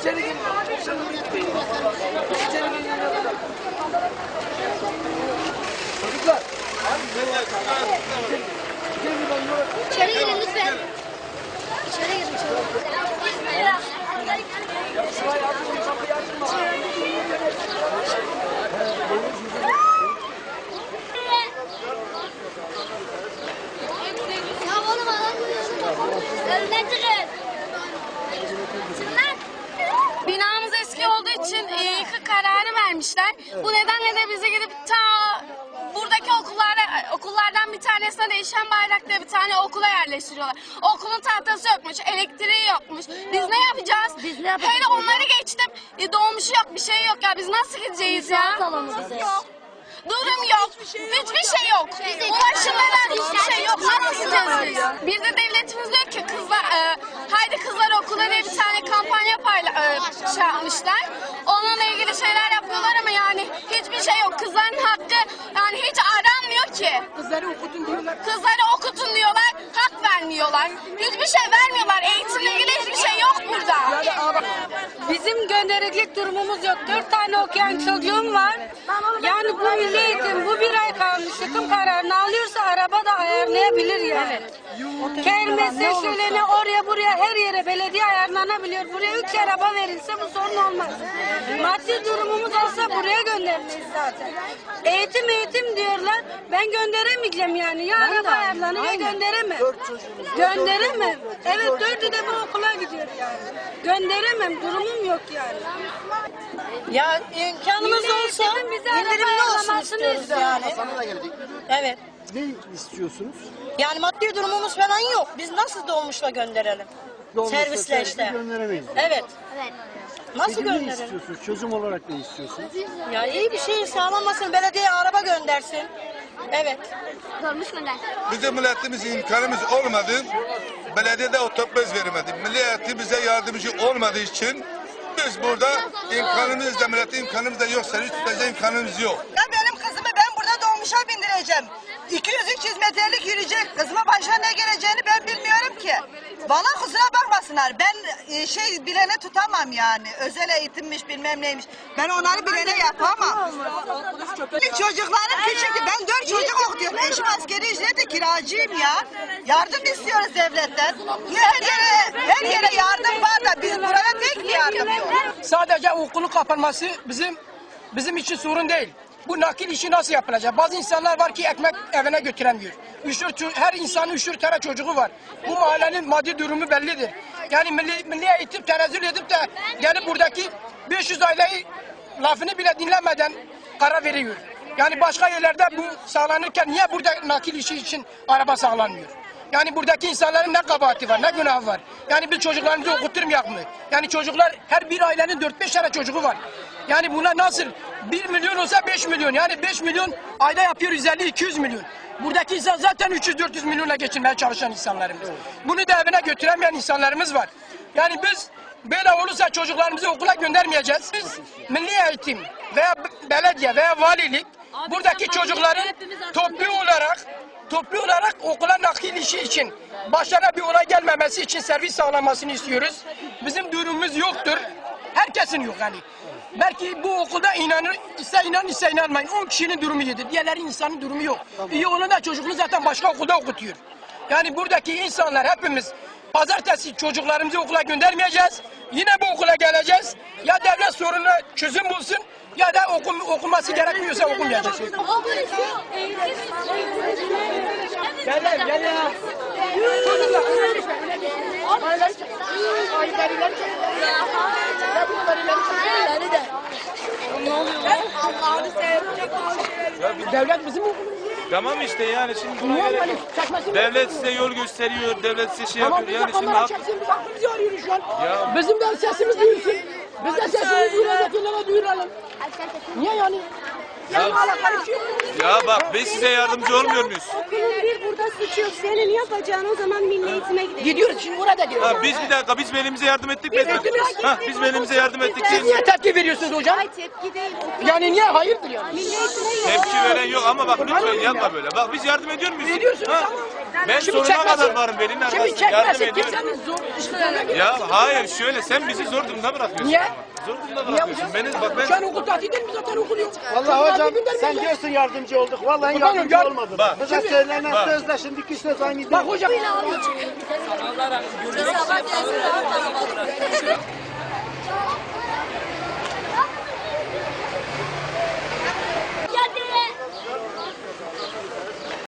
İçeri girin. İçeri girin. Çocuklar. İçeri girin lütfen. İçeri oğlum adam Önünden çıkın. Çıkın için e, yıkık kararı vermişler. Bu nedenle de bizi gidip ta buradaki okullara, okullardan bir tanesine değişen bayrakta bir tane okula yerleştiriyorlar. Okulun tahtası yokmuş, elektriği yokmuş. Biz ne yapacağız? Biz ne yapacağız? Hele onları geçtim. E, doğmuş yok, bir şey yok ya. Biz nasıl gideceğiz ya? salonu bize. Durum yok. Hiçbir şey yok. Ulaşımlara hiçbir şey yok. Nasıl gideceğiz biz? Bir de devletimiz diyor ki kızlar, e, haydi kızlar okula diye bir tane e, şey yapmışlar. Onunla ilgili şeyler yapıyorlar ama yani hiçbir şey yok. Kızların hakkı yani hiç aranmıyor ki. Kızları okutun diyorlar. Kızları okutun diyorlar, hak vermiyorlar. Hiçbir şey vermiyorlar. Eğitimle ilgili hiçbir şey yok burada. Bizim gönderecek durumumuz yok. Dört tane okuyan çocuğum var. Yani bu milli eğitim bu bir ay kalmış. Yıkım kararını alıyorsa araba da ayarlayabilir yani. Kermesse şöleni oraya buraya her yere belediye ayarlanabiliyor. Buraya üç araba verilse bu sorun olmaz. Maddi durumumuz olsa buraya göndermeyiz zaten. Eğitim eğitim diyorlar. Ben gönderemeyeceğim yani. Ya araba ayarlanır ya gönderemem. Gönderemem. Evet dördü de bu okula gidiyor yani. Gönderemem. Durumum yok yani. Ya imkanımız Milli olsa eğitimin bize araba indirimli olsun ayarlamasını istiyoruz istiyoruz. yani. Sana da geldik. Evet. Ne istiyorsunuz? Yani maddi durumumuz falan yok. Biz nasıl dolmuşla gönderelim? Dolmuşla Servisle işte. Gönderemeyiz. Evet. Evet. Nasıl Peki ne gönderelim? istiyorsunuz? Çözüm olarak ne istiyorsunuz? Ya iyi bir şey sağlamasın. Belediye araba göndersin. Evet. Dolmuş gönder. Bizim milletimiz imkanımız olmadı. Belediyede otobüs vermedi. Milleti bize yardımcı olmadığı için biz burada imkanımız da millet imkanımız da yok. Seni tutacak imkanımız yok. Ya benim kızımı ben burada dolmuşa bindireceğim. 200-300 metrelik yürüyecek. Kızıma başa ne geleceğini ben bilmiyorum ki. Bana kusura bakmasınlar. Ben e, şey bilene tutamam yani. Özel eğitimmiş bilmem neymiş. Ben onları bilene yapamam. Çocuklarım küçüktü. Ben dört çocuk okutuyorum. Eşim askeri ücretle kiracıyım ya. Yardım istiyoruz devletten. Her yere, her yere yardım var da biz burada tek bir yardım yok? Sadece okulun kapanması bizim bizim için sorun değil. Bu nakil işi nasıl yapılacak? Bazı insanlar var ki ekmek evine götüremiyor. Ço- her insanın dört tane çocuğu var. Bu mahallenin maddi durumu bellidir. Yani milli, milli eğitim tenezzül edip de gelip buradaki 500 aileyi lafını bile dinlemeden karar veriyor. Yani başka yerlerde bu sağlanırken niye burada nakil işi için araba sağlanmıyor? Yani buradaki insanların ne kabahati var, ne günahı var? Yani biz çocuklarımızı okutturmayak mı? Yani çocuklar, her bir ailenin 4-5 tane çocuğu var. Yani buna nasıl? 1 milyon olsa 5 milyon. Yani 5 milyon ayda yapıyor 150-200 milyon. Buradaki insan zaten 300-400 milyonla geçinmeye çalışan insanlarımız. Bunu da evine götüremeyen insanlarımız var. Yani biz böyle olursa çocuklarımızı okula göndermeyeceğiz. Biz milli eğitim veya belediye veya valilik buradaki çocukların toplu olarak toplu olarak okula nakil işi için başlarına bir olay gelmemesi için servis sağlamasını istiyoruz. Bizim durumumuz yoktur. Herkesin yok yani. Belki bu okulda inanır, ise inan ise inanmayın. 10 kişinin durumu iyidir. Diğerleri insanın durumu yok. İyi olan da çocuğunu zaten başka okulda okutuyor. Yani buradaki insanlar hepimiz pazartesi çocuklarımızı okula göndermeyeceğiz. Yine bu okula geleceğiz. Ya devlet sorununa çözüm bulsun ya da okum, okunması gerekmiyorsa okumayacağız. Gel lan gel ya. Devlet bizim okulumuz. Tamam işte yani şimdi buna Niye gerek yani? yok. Çakmasın. Devlet size yol gösteriyor, devlet size şey Ama yapıyor. biz de Yani şimdi kamera hak... çeksin, biz hakkımızı arıyoruz şu an. Ya- Bizim de sesimiz duyulsun. Biz de sesimizi duyuracaklara duyuralım. Niye yani? Yok. Ya bak biz size yardımcı olmuyor muyuz? Okulun bir burada suçu yok. Senin yapacağın o zaman milli eğitime gidelim. Gidiyoruz şimdi burada diyoruz. Ha, biz bir dakika biz velimize yardım ettik? Biz ettiniz. Ha, biz velimize yardım ettik Siz niye tepki veriyorsunuz hocam? Ay tepki değil. Yani niye hayırdır yani? Milli eğitime Tepki veren yok ama bak lütfen yapma böyle. Bak biz yardım ediyor muyuz? Ediyorsunuz ama. Ben Şimdi sonuna çekmesin. kadar varım velinin Şimdi arkasında yardım çekmesin ediyorum. kimsenin zor Ya hayır şöyle sen bizi zor durumda bırakıyorsun. Niye? Ama. Zor durumda Niye bırakıyorsun. Beni bak ben an okul tatil değil mi zaten okul yok. Vallahi hocam sen diyorsun yardımcı olduk. Vallahi Hocam, yardımcı yar- olmadın. Bak. Bize Şimdi- söylenen Bak. sözle şimdiki söz aynı değil. Bak hocam.